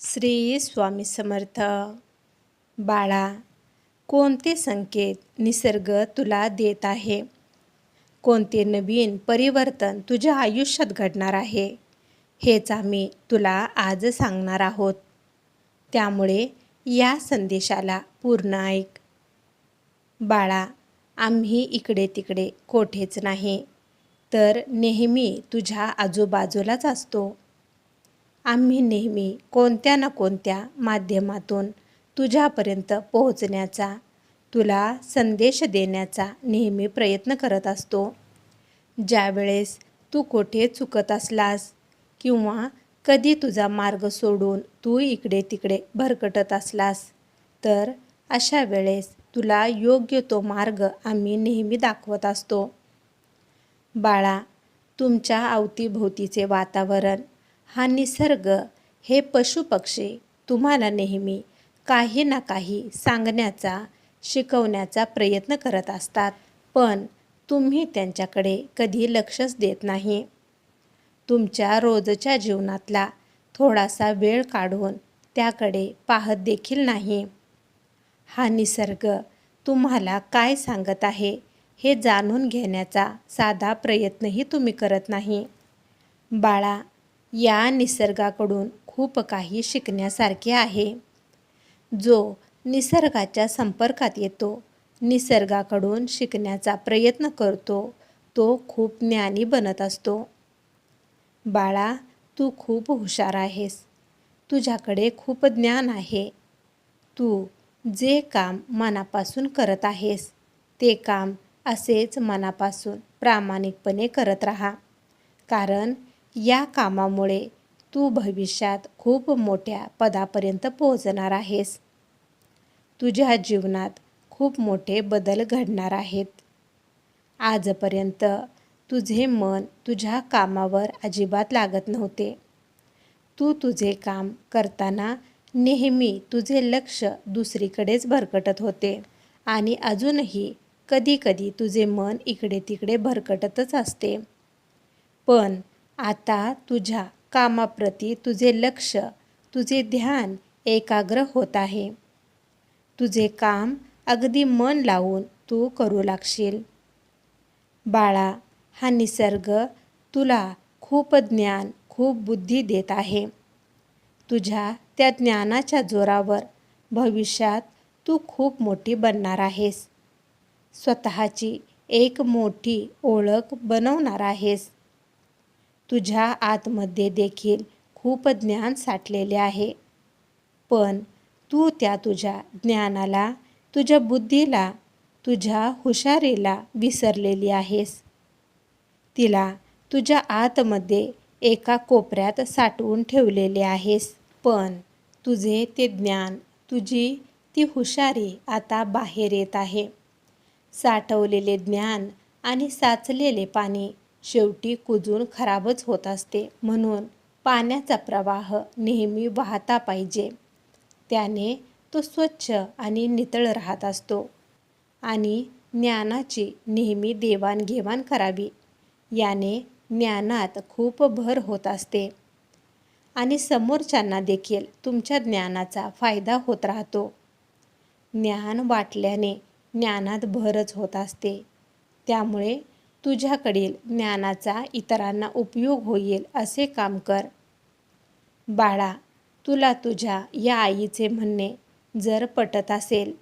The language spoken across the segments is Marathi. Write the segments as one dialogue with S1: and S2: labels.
S1: श्री स्वामी समर्थ. बाळा कोणते संकेत निसर्ग तुला देत आहे? कोणते नवीन परिवर्तन तुझ्या आयुष्यात घडणार आहे? हेच आम्ही तुला आज सांगणार आहोत. त्यामुळे या संदेशाला पूर्ण ऐक. बाळा आम्ही इकडे तिकडे कोठेच नाही तर नेहमी तुझ्या आजूबाजूलाच असतो. आम्ही नेहमी कोणत्या ना कोणत्या माध्यमातून तुझ्यापर्यंत पोहोचण्याचा तुला संदेश देण्याचा नेहमी प्रयत्न करत असतो. ज्यावेळेस तू कोठे चुकत असलास किंवा कधी तुझा मार्ग सोडून तू इकडे तिकडे भरकटत असलास तर अशा वेळेस तुला योग्य तो मार्ग आम्ही नेहमी दाखवत असतो. बाळा तुमच्या अवतीभोवतीचे वातावरण हा निसर्ग हे पशुपक्षी तुम्हाला नेहमी काही ना काही सांगण्याचा शिकवण्याचा प्रयत्न करत असतात. पण तुम्ही त्यांच्याकडे कधी लक्षच देत नाही. तुमच्या रोजच्या जीवनातला थोडासा वेळ काढून त्याकडे पाहत देखील नाही. हा निसर्ग तुम्हाला काय सांगत आहे हे जाणून घेण्याचा साधा प्रयत्नही तुम्ही करत नाही. बाळा या निसर्गाकडून खूप काही शिकण्यासारखे आहे. जो निसर्गाच्या संपर्कात येतो निसर्गाकडून शिकण्याचा प्रयत्न करतो तो खूप ज्ञानी बनत असतो. बाळा तू खूप हुशार आहेस. तुझ्याकडे खूप ज्ञान आहे. तू जे काम मनापासून करत आहेस ते काम असेच मनापासून प्रामाणिकपणे करत राहा. कारण या कामामुळे तू भविष्यात खूप मोठ्या पदापर्यंत पोहोचणार आहेस. तुझ्या जीवनात खूप मोठे बदल घडणार आहेत. आजपर्यंत तुझे मन तुझ्या कामावर अजिबात लागत नव्हते. तू तुझे काम करताना नेहमी तुझे लक्ष दुसरीकडेच भरकटत होते आणि अजूनही कधीकधी तुझे मन इकडे तिकडे भरकटतच असते. पण आता तुझ्या कामाप्रती तुझे लक्ष तुझे ध्यान एकाग्र होत आहे. तुझे काम अगदी मन लावून तू करू लागशील. बाळा हा निसर्ग तुला खूप ज्ञान खूप बुद्धी देत आहे. तुझ्या त्या ज्ञानाच्या जोरावर भविष्यात तू खूप मोठी बनणार आहेस. स्वतःची एक मोठी ओळख बनवणार आहेस. तुझ्या आतमध्ये देखील खूप ज्ञान साठलेले आहे. पण तू त्या तुझ्या ज्ञानाला तुझ्या बुद्धीला तुझ्या हुशारीला विसरलेली आहेस. तिला तुझ्या आतमध्ये एका कोपऱ्यात साठवून ठेवलेले आहेस. पण तुझे ते ज्ञान तुझी ती हुशारी आता बाहेर येत आहे. साठवलेले ज्ञान आणि साचलेले पाणी शेवटी कुजून खराबच होत असते. म्हणून पाण्याचा प्रवाह नेहमी वाहता पाहिजे. त्याने तो स्वच्छ आणि नितळ राहत असतो. आणि ज्ञानाची नेहमी देवाणघेवाण करावी. याने ज्ञानात खूप भर होत असते. आणि समोरच्यांना देखील तुमच्या ज्ञानाचा फायदा होत राहतो. ज्ञान वाटल्याने ज्ञानात भरच होत असते. त्यामुळे तुझ्याकडील ज्ञानाचा इतरांना उपयोग होईल असे काम कर. बाळा तुला तुझ्या या आईचे म्हणणे जर पटत असेल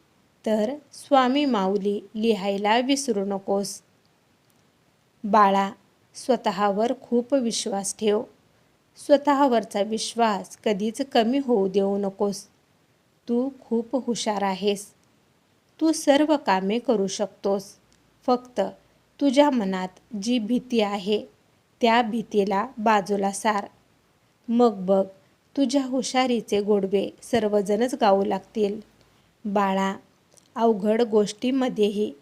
S1: तर स्वामी माऊली लिहायला विसरू नकोस. बाळा स्वतःवर खूप विश्वास ठेव. स्वतःवरचा विश्वास कधीच कमी होऊ देऊ नकोस. तू खूप हुशार आहेस. तू सर्व कामे करू शकतोस. फक्त तुझ्या मनात जी भीती आहे त्या भीतीला बाजूला सार. मग बघ तुझ्या हुशारीचे गोडवे सर्वजणच गाऊ लागतील. बाळा अवघड गोष्टीमध्येही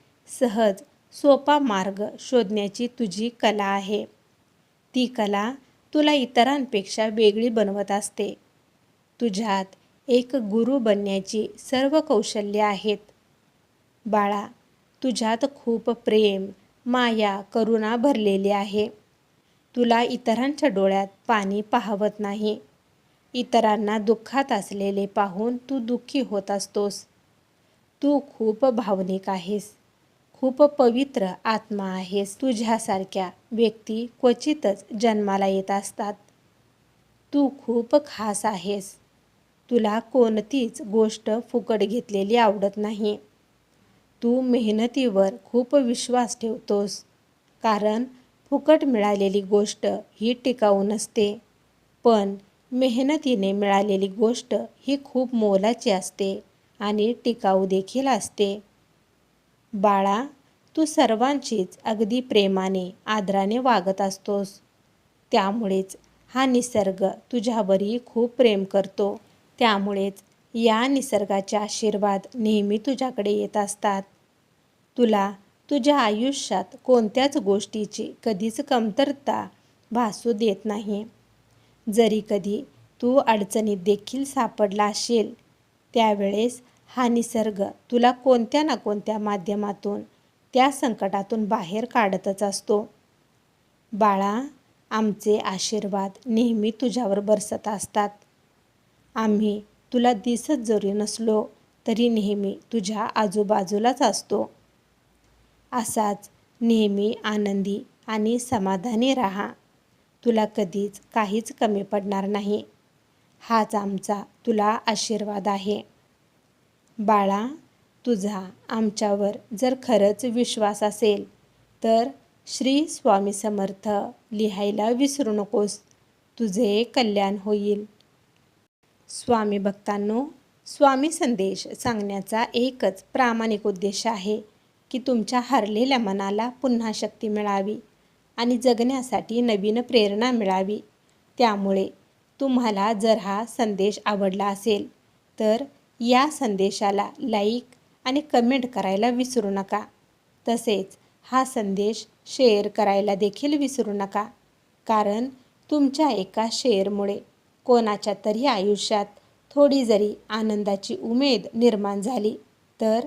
S1: सहज सोपा मार्ग शोधण्याची तुझी कला आहे. ती कला तुला इतरांपेक्षा वेगळी बनवत असते. तुझ्यात एक गुरु बनण्याची सर्व कौशल्य आहेत. बाळा तुझ्यात खूप प्रेम माया करुणा भरलेली आहे. तुला इतरांच्या डोळ्यात पाणी पाहवत नाही. इतरांना दुःखात असलेले पाहून तू दुःखी होत असतोस. तू खूप भावनिक आहेस. खूप पवित्र आत्मा आहेस तुझ्यासारख्या व्यक्ती क्वचितच जन्माला येत असतात. तू खूप खास आहेस. तुला कोणतीच गोष्ट फुकट घेतलेली आवडत नाही. तू मेहनतीवर खूप विश्वास ठेवतोस. कारण फुकट मिळालेली गोष्ट ही टिकाऊ नसते. पण मेहनतीने मिळालेली गोष्ट ही खूप मोलाची असते आणि टिकाऊ देखील असते. बाळा तू सर्वांचीच अगदी प्रेमाने आदराने वागत असतोस. त्यामुळेच हा निसर्ग तुझ्यावरही खूप प्रेम करतो. त्यामुळेच या निसर्गाचे आशीर्वाद नेहमी तुझ्याकडे येत असतात. तुला तुझ्या आयुष्यात कोणत्याच गोष्टीची कधीच कमतरता भासू देत नाही. जरी कधी तू अडचणीत देखील सापडला असेल त्यावेळेस हा निसर्ग तुला कोणत्या ना कोणत्या माध्यमातून त्या संकटातून बाहेर काढतच असतो. बाळा आमचे आशीर्वाद नेहमी तुझ्यावर बरसत असतात. आम्ही तुला दिसत जरी नसलो तरी नेहमी तुझ्या आजूबाजूलाच असतो. असाच नेहमी आनंदी आणि समाधानी राहा. तुला कधीच काहीच कमी पडणार नाही. हाच आमचा तुला आशीर्वाद आहे. बाळा तुझा आमच्यावर जर खरंच विश्वास असेल तर श्री स्वामी समर्थ लिहायला विसरू नकोस. तुझे कल्याण होईल. स्वामी भक्तांनो स्वामी संदेश सांगण्याचा एकच प्रामाणिक उद्देश आहे. की तुमच्या हरलेल्या मनाला पुन्हा शक्ती मिळावी आणि जगण्यासाठी नवीन प्रेरणा मिळावी. त्यामुळे तुम्हाला जर हा संदेश आवडला असेल तर या संदेशाला लाईक आणि कमेंट करायला विसरू नका. तसेच हा संदेश शेअर करायला देखील विसरू नका कारण तुमच्या एका शेअरमुळे कोणाच्या तरी आयुष्यात थोडी जरी आनंदाची उमेद निर्माण झाली तर